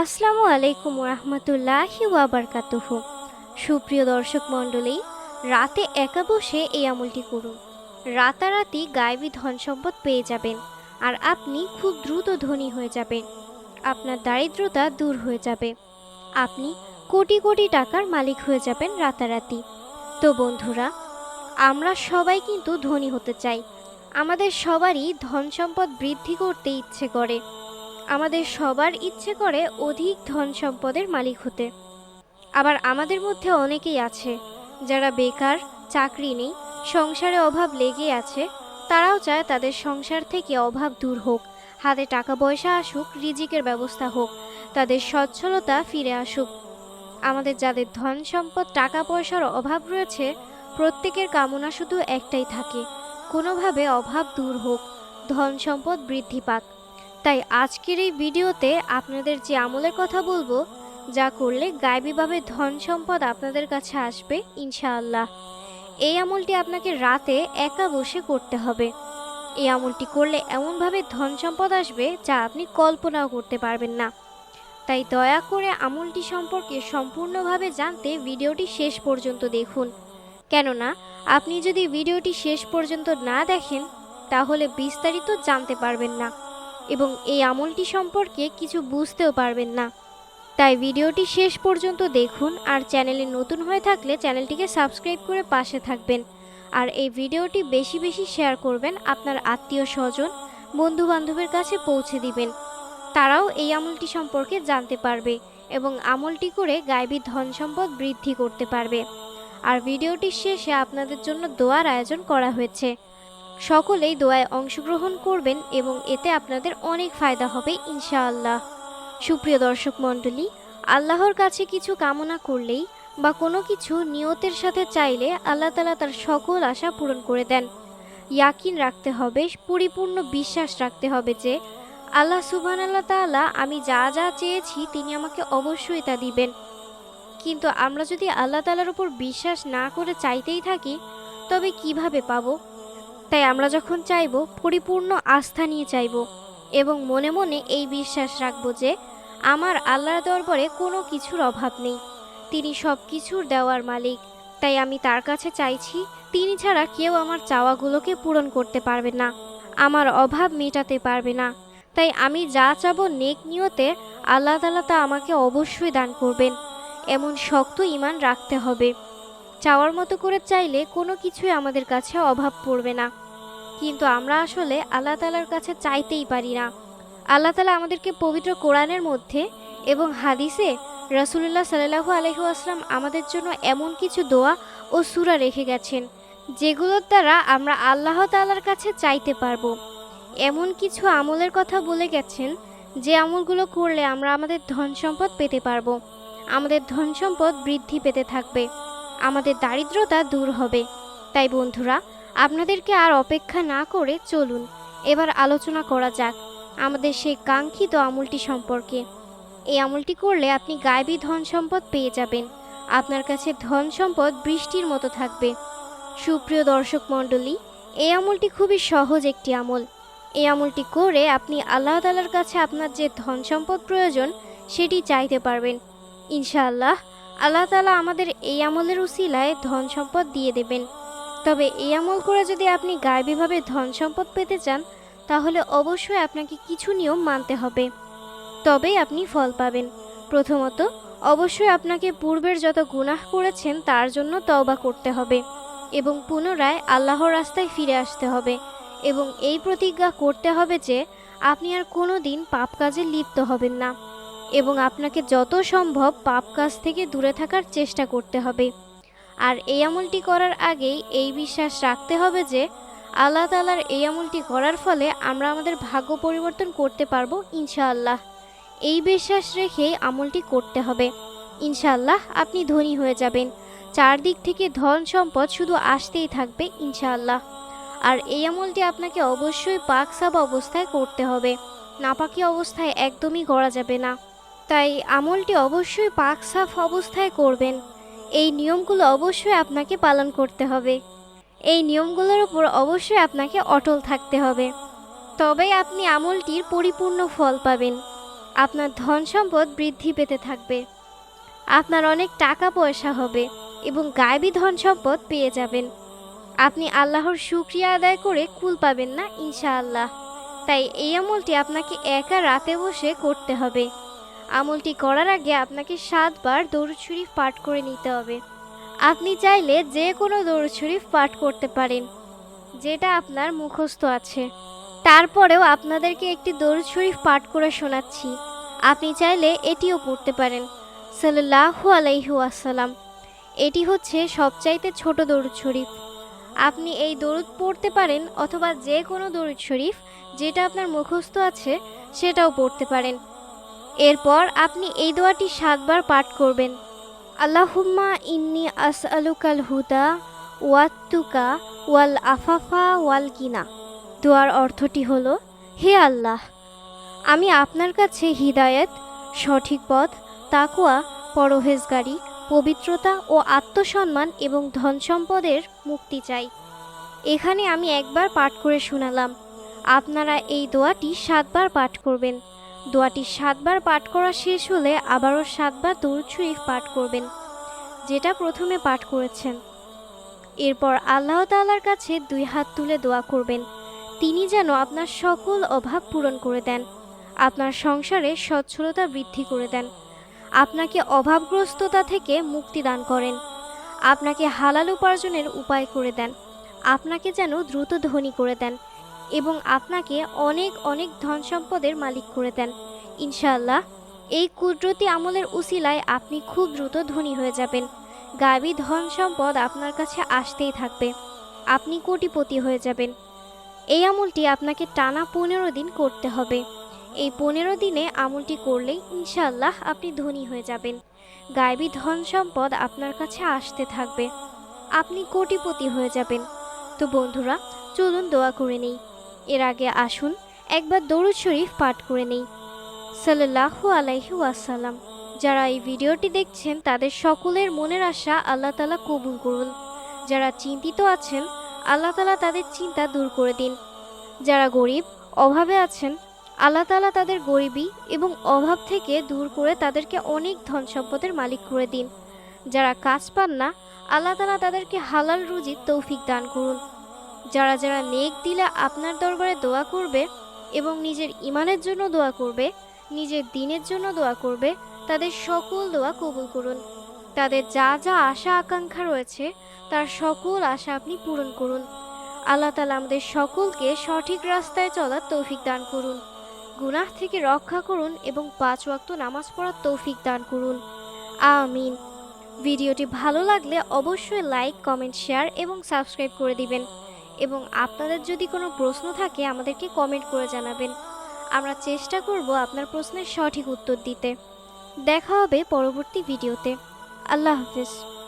আসসালামু আলাইকুম রহমতুল্লাহি ওয়াবারকাতুহ। সুপ্রিয় দর্শক মণ্ডলী, রাতে একা বসে এই আমলটি করুন। রাতারাতি গায়েবী ধন সম্পদ পেয়ে যাবেন আর আপনি খুব দ্রুত ধনী হয়ে যাবেন। আপনার দারিদ্রতা দূর হয়ে যাবে। আপনি কোটি কোটি টাকার মালিক হয়ে যাবেন রাতারাতি। তো বন্ধুরা, আমরা সবাই কিন্তু ধনী হতে চাই। আমাদের সবারই ধন সম্পদ বৃদ্ধি করতে ইচ্ছে করে। আমাদের সবার ইচ্ছে করে অধিক ধন সম্পদের মালিক হতে। আবার আমাদের মধ্যে অনেকেই আছে, যারা বেকার, চাকরি নেই, সংসারে অভাব লেগে আছে, তারাও চায় তাদের সংসার থেকে অভাব দূর হোক, হাতে টাকা পয়সা আসুক, রিজিকের ব্যবস্থা হোক, তাদের সচ্ছলতা ফিরে আসুক। আমাদের যাদের ধন সম্পদ, টাকা পয়সার অভাব রয়েছে, প্রত্যেকের কামনা শুধু একটাই থাকে, কোনোভাবে অভাব দূর হোক, ধন সম্পদ বৃদ্ধি পাক। তাই আজকের এই ভিডিওতে আপনাদের যে আমলের কথা বলব, যা করলে গায়েবীভাবে ধন সম্পদ আপনাদের কাছে আসবে, ইনশাআল্লাহ। এই আমলটি আপনাকে রাতে একা বসে করতে হবে। এই আমলটি করলে এমনভাবে ধন সম্পদ আসবে, যা আপনি কল্পনাও করতে পারবেন না। তাই দয়া করে আমলটি সম্পর্কে সম্পূর্ণভাবে জানতে ভিডিওটি শেষ পর্যন্ত দেখুন। কেননা, আপনি যদি ভিডিওটি শেষ পর্যন্ত না দেখেন, তাহলে বিস্তারিত জানতে পারবেন না। এবং এই আমলটি সম্পর্কে কিছু বুঝতেও পারবেন না। তাই ভিডিওটি শেষ পর্যন্ত দেখুন আর চ্যানেলে নতুন হয়ে থাকলে চ্যানেলটিকে সাবস্ক্রাইব করে পাশে থাকবেন। আর এই ভিডিওটি বেশি বেশি শেয়ার করবেন আপনার আত্মীয় স্বজন বন্ধু বান্ধবের কাছে পৌঁছে দিবেন। তারাও এই আমলটি সম্পর্কে জানতে পারবে এবং আমলটি করে গায়েবী ধন সম্পদ বৃদ্ধি করতে পারবে। আর ভিডিওটির শেষে আপনাদের জন্য দোয়ার আয়োজন করা হয়েছে। সকলেই দোয়ায় অংশগ্রহণ করবেন এবং এতে আপনাদের অনেক ফায়দা হবে, ইনশাআল্লাহ। সুপ্রিয় দর্শক মণ্ডলী, আল্লাহর কাছে কিছু কামনা করলেই বা কোনো কিছু নিয়তের সাথে চাইলে আল্লাহ তালা তার সকল আশা পূরণ করে দেন। ইয়াকিন রাখতে হবে, পরিপূর্ণ বিশ্বাস রাখতে হবে যে আল্লাহ সুবহান আল্লাহ তাআলা আমি যা যা চেয়েছি তিনি আমাকে অবশ্যই তা দিবেন। কিন্তু আমরা যদি আল্লাহ তালার উপর বিশ্বাস না করে চাইতেই থাকি, তবে কীভাবে পাবো? তাই আমরা যখন চাইব, পরিপূর্ণ আস্থা নিয়ে চাইব এবং মনে মনে এই বিশ্বাস রাখব যে আমার আল্লাহর দরবারে কোনো কিছুর অভাব নেই। তিনি সব কিছুর দেওয়ার মালিক। তাই আমি তার কাছে চাইছি, তিনি ছাড়া কেউ আমার চাওয়াগুলোকে পূরণ করতে পারবে না, আমার অভাব মেটাতে পারবে না। তাই আমি যা চাবো নেক নিয়তে আল্লাহ তালা তা আমাকে অবশ্যই দান করবেন। এমন শক্ত ইমান রাখতে হবে। চাওয়ার মতো করে চাইলে কোনো কিছুই আমাদের কাছে অভাব পড়বে না। কিন্তু আমরা আসলে আল্লাহ তালার কাছে চাইতেই পারি না। আল্লাহ তালা আমাদেরকে পবিত্র কোরআনের মধ্যে এবং হাদিসে রাসুলুল্লাহ সাল্লাহু আলহু আসলাম আমাদের জন্য এমন কিছু দোয়া ও সুরা রেখে গেছেন, যেগুলোর দ্বারা আমরা আল্লাহ তালার কাছে চাইতে পারব। এমন কিছু আমলের কথা বলে গেছেন, যে আমলগুলো করলে আমরা আমাদের ধন সম্পদ পেতে পারব। আমাদের ধন সম্পদ বৃদ্ধি পেতে থাকবে। আমাদের দারিদ্রতা দূর হবে। তাই বন্ধুরা, আপনাদেরকে আর অপেক্ষা না করে চলুন। এবার আলোচনা করা যাক আমাদের সেই কাঙ্ক্ষিত আমলটি সম্পর্কে। এই আমলটি করলে আপনি গায়েবী ধন সম্পদ পেয়ে যাবেন। আপনার কাছে ধন সম্পদ বৃষ্টির মতো থাকবে। সুপ্রিয় দর্শক মণ্ডলী, এই আমলটি খুবই সহজ একটি আমল। এই আমলটি করে আপনি আল্লাহ তালার কাছে আপনার যে ধন সম্পদ প্রয়োজন, সেটি চাইতে পারবেন। ইনশাআল্লাহ আল্লাহ তালা আমাদের এই আমলের উসিলায় ধন সম্পদ দিয়ে দেবেন। তবে এই আমল করে যদি আপনি গায়েবীভাবে ধন সম্পদ পেতে চান, তাহলে অবশ্যই আপনাকে কিছু নিয়ম মানতে হবে। তবেই আপনি ফল পাবেন। প্রথমত, অবশ্যই আপনাকে পূর্বের যত গুনাহ করেছেন, তার জন্য তওবা করতে হবে এবং পুনরায় আল্লাহর রাস্তায় ফিরে আসতে হবে এবং এই প্রতিজ্ঞা করতে হবে যে, আপনি আর কোনো দিন পাপ কাজে লিপ্ত হবেন না। এবং আপনাকে যত সম্ভব পাপ কাজ থেকে দূরে থাকার চেষ্টা করতে হবে। আর এই আমলটি করার আগেই এই বিশ্বাস রাখতে হবে যে, আল্লাহ তালার এই আমলটি করার ফলে আমরা আমাদের ভাগ্য পরিবর্তন করতে পারব ইনশাআল্লাহ। এই বিশ্বাস রেখেই আমলটি করতে হবে। ইনশাআল্লাহ আপনি ধনী হয়ে যাবেন। চারদিক থেকে ধন সম্পদ শুধু আসতেই থাকবে ইনশাআল্লাহ। আর এই আমলটি আপনাকে অবশ্যই পাক সাব অবস্থায় করতে হবে। নাপাকি অবস্থায় একদমই করা যাবে না। তাই আমলটি অবশ্যই পাক সাফ অবস্থায় করবেন। এই নিয়মগুলো অবশ্যই আপনাকে পালন করতে হবে। এই নিয়মগুলোর উপর অবশ্যই আপনাকে অটল থাকতে হবে। তবেই আপনি আমলটির পরিপূর্ণ ফল পাবেন। আপনার ধন সম্পদ বৃদ্ধি পেতে থাকবে। আপনার অনেক টাকা পয়সা হবে এবং গায়েবী ধন সম্পদ পেয়ে যাবেন। আপনি আল্লাহর শুক্রিয়া আদায় করে কুল পাবেন না, ইনশাআল্লাহ। তাই এই আমলটি আপনাকে একা রাতে বসে করতে হবে। আমলটি করার আগে আপনাকে সাতবার দরুদ শরীফ পাঠ করে নিতে হবে। আপনি চাইলে যে কোনো দরুদ শরীফ পাঠ করতে পারেন, যেটা আপনার মুখস্থ আছে। তারপরেও আপনাদেরকে একটি দরুদ শরীফ পাঠ করে শোনাচ্ছি। আপনি চাইলে এটিও পড়তে পারেন। সাল্লাহু আলাইহু আসসালাম এটি হচ্ছে সবচাইতে ছোট দরুদ শরীফ। আপনি এই দরুদ পড়তে পারেন অথবা যে কোনো দরুদ শরীফ, যেটা আপনার মুখস্থ আছে, সেটাও পড়তে পারেন। এরপর আপনি এই দোয়াটি সাতবার পাঠ করবেন। আল্লাহুম্মা ইন্নি আসআলুকাল হুদা ওয়াত্তুকা ওয়াল আফাফা ওয়াল কিনা দোয়ার অর্থটি হল, হে আল্লাহ, আমি আপনার কাছে হিদায়ত, সঠিক পথ তাকুয়া পরহেজগারি, পবিত্রতা ও আত্মসম্মান এবং ধন সম্পদের মুক্তি চাই। এখানে আমি একবার পাঠ করে শোনালাম। আপনারা এই দোয়াটি সাতবার পাঠ করবেন। দোয়াটি সাতবার পাঠ করা শেষ হলে আবারও সাতবার দরুদ শরীফ পাঠ করবেন, যেটা প্রথমে পাঠ করেছেন। এরপর আল্লাহ তাআলার কাছে দুই হাত তুলে দোয়া করবেন, তিনি যেন আপনার সকল অভাব পূরণ করে দেন, আপনার সংসারে সচ্ছলতা বৃদ্ধি করে দেন, আপনাকে অভাবগ্রস্ততা থেকে মুক্তি দান করেন, আপনাকে হালাল উপার্জনের উপায় করে দেন, আপনাকে যেন দ্রুত ধনী করে দেন। এবং আপনাকে অনেক অনেক ধন সম্পদের মালিক করে দেন। ইনশাআল্লাহ, এই কুদরতি আমলের উসিলায় আপনি খুব দ্রুত ধনী হয়ে যাবেন। গাবি ধন সম্পদ আপনার কাছে আসতেই থাকবে। আপনি কোটিপতি হয়ে যাবেন। এই আমলটি আপনাকে টানা পনেরো দিন করতে হবে। এই পনেরো দিনে আমলটি করলেই ইনশাল্লাহ আপনি ধনী হয়ে যাবেন। গায়েবী ধন সম্পদ আপনার কাছে আসতে থাকবে। আপনি কোটিপতি হয়ে যাবেন। তো বন্ধুরা, চলুন দোয়া করে নেই। এর আগে আসুন, একবার দরুদ শরীফ পাঠ করে নেই। সাল্লাহু আলাইহি ওয়াসাল্লাম। যারা এই ভিডিওটি দেখছেন, তাদের সকলের মনের আশা আল্লাহ তালা কবুল করুন। যারা চিন্তিত আছেন, আল্লাহ তালা তাদের চিন্তা দূর করে দিন। যারা গরিব, অভাবে আছেন, আল্লাহ তালা তাদের গরিবী এবং অভাব থেকে দূর করে তাদেরকে অনেক ধন সম্পদের মালিক করে দিন। যারা কাজ পান না, আল্লাহ তালা তাদেরকে হালাল রুজির তৌফিক দান করুন। যারা যারা নেক দিলে আপনার দরবারে দোয়া করবে এবং নিজের ইমানের জন্য দোয়া করবে, নিজের দিনের জন্য দোয়া করবে, তাদের সকল দোয়া কবুল করুন। তাদের যা যা আশা আকাঙ্ক্ষা রয়েছে, তার সকল আশা আপনি পূরণ করুন। আল্লাহ তালা আমাদের সকলকে সঠিক রাস্তায় চলার তৌফিক দান করুন। গুনাহ থেকে রক্ষা করুন এবং পাঁচ ওয়াক্ত নামাজ পড়ার তৌফিক দান করুন। আমিন। ভিডিওটি ভালো লাগলে অবশ্যই লাইক, কমেন্ট, শেয়ার এবং সাবস্ক্রাইব করে দিবেন। এবং আপনাদের যদি কোনো প্রশ্ন থাকে, আমাদেরকে কমেন্ট করে জানাবেন। আমরা চেষ্টা করব আপনার প্রশ্নের সঠিক উত্তর দিতে। দেখা হবে পরবর্তী ভিডিওতে আল্লাহ হাফিজ।